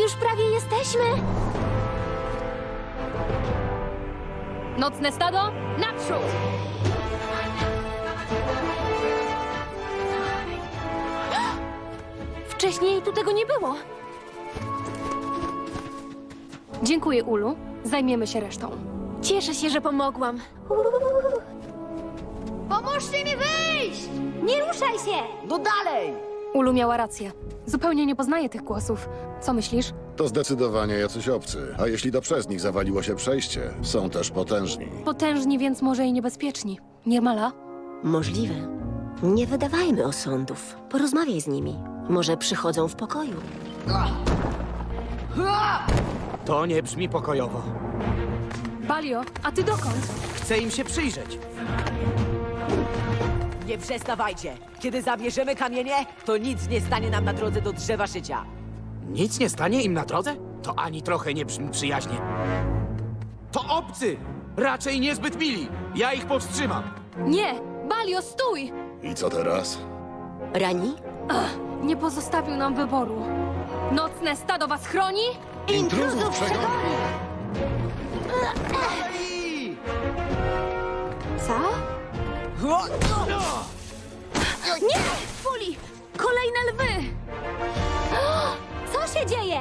Już prawie jesteśmy. Nocne stado, naprzód! Wcześniej tu tego nie było. Dziękuję, Ulu. Zajmiemy się resztą. Cieszę się, że pomogłam. Pomóżcie mi wyjść! Nie ruszaj się! No dalej! Ulu miała rację. Zupełnie nie poznaję tych głosów. Co myślisz? To zdecydowanie jacyś obcy. A jeśli to przez nich zawaliło się przejście, są też potężni. Potężni, więc może i niebezpieczni. Nirmala? Możliwe. Nie wydawajmy osądów. Porozmawiaj z nimi. Może przychodzą w pokoju. To nie brzmi pokojowo. Balio, a ty dokąd? Chcę im się przyjrzeć. Nie przestawajcie! Kiedy zabierzemy kamienie, to nic nie stanie nam na drodze do drzewa życia. Nic nie stanie im na drodze? To ani trochę nie brzmi przyjaźnie. To obcy! Raczej niezbyt mili. Ja ich powstrzymam. Nie! Balio, stój! I co teraz? Rani? Nie pozostawił nam wyboru. Nocne stado was chroni? Intruzów przegoni! Co? O! Nie! Fuli! Kolejne lwy! Co się dzieje?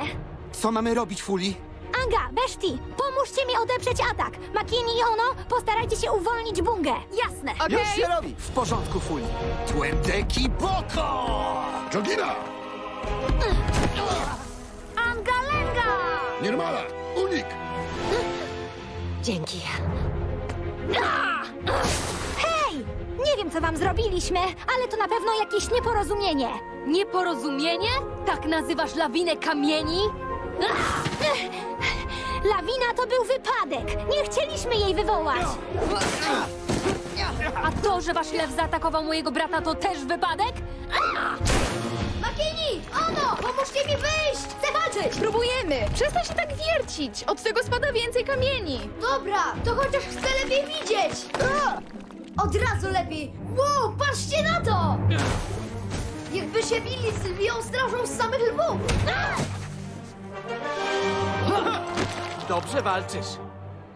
Co mamy robić, Fuli? Anga, Beszti, pomóżcie mi odeprzeć atak. Makini i Ono, postarajcie się uwolnić bungę. Jasne. Już się robi. W porządku, Fuli. Tłędeki Boko! Jogina! Anga Lenga! Nirmala! Unik! Dzięki. Wiem, co wam zrobiliśmy, ale to na pewno jakieś nieporozumienie. Nieporozumienie? Tak nazywasz lawinę kamieni? Lawina to był wypadek. Nie chcieliśmy jej wywołać. A to, że wasz lew zaatakował mojego brata, to też wypadek? Makini! Ono! Pomóżcie mi wyjść! Chcę walczyć! Próbujemy! Przestań się tak wiercić! Od tego spada więcej kamieni! Dobra, to chociaż chcę lepiej widzieć! Od razu lepiej! Wow, patrzcie na to! Jakby się bili z lwią strażą z samych lwów! Dobrze walczysz.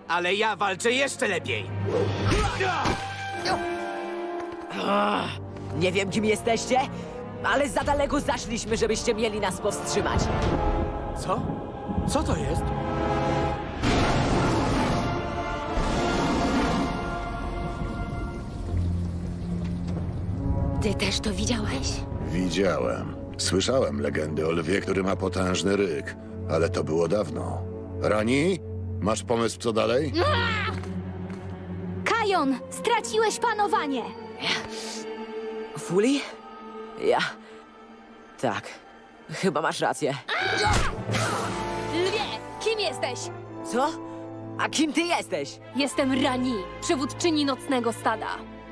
Ale ja walczę jeszcze lepiej. Nie wiem, kim jesteście, ale za daleko zaszliśmy, żebyście mieli nas powstrzymać. Co? Co to jest? Ty też to widziałeś? Widziałem. Słyszałem legendy o lwie, który ma potężny ryk, ale to było dawno. Rani? Masz pomysł, co dalej? Kajon, straciłeś panowanie. Fuli? Ja... Tak. Chyba masz rację. Lwie, kim jesteś? Co? A kim ty jesteś? Jestem Rani, przywódczyni nocnego stada.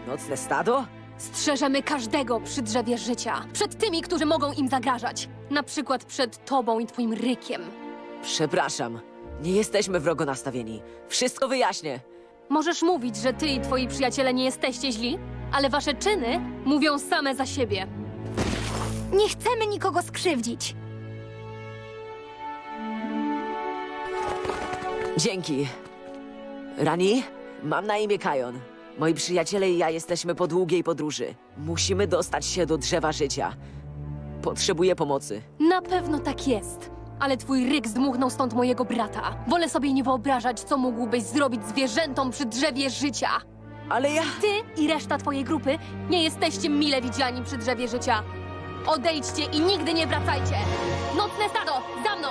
Nocne stado? Strzeżemy każdego przy drzewie życia. Przed tymi, którzy mogą im zagrażać. Na przykład przed tobą i twoim rykiem. Przepraszam. Nie jesteśmy wrogo nastawieni. Wszystko wyjaśnię. Możesz mówić, że ty i twoi przyjaciele nie jesteście źli, ale wasze czyny mówią same za siebie. Nie chcemy nikogo skrzywdzić. Dzięki. Rani, mam na imię Kajon. Moi przyjaciele i ja jesteśmy po długiej podróży. Musimy dostać się do drzewa życia. Potrzebuję pomocy. Na pewno tak jest. Ale twój ryk zdmuchnął stąd mojego brata. Wolę sobie nie wyobrażać, co mógłbyś zrobić zwierzętom przy drzewie życia. Ale ja... Ty i reszta twojej grupy nie jesteście mile widziani przy drzewie życia. Odejdźcie i nigdy nie wracajcie. Nocne stado, za mną!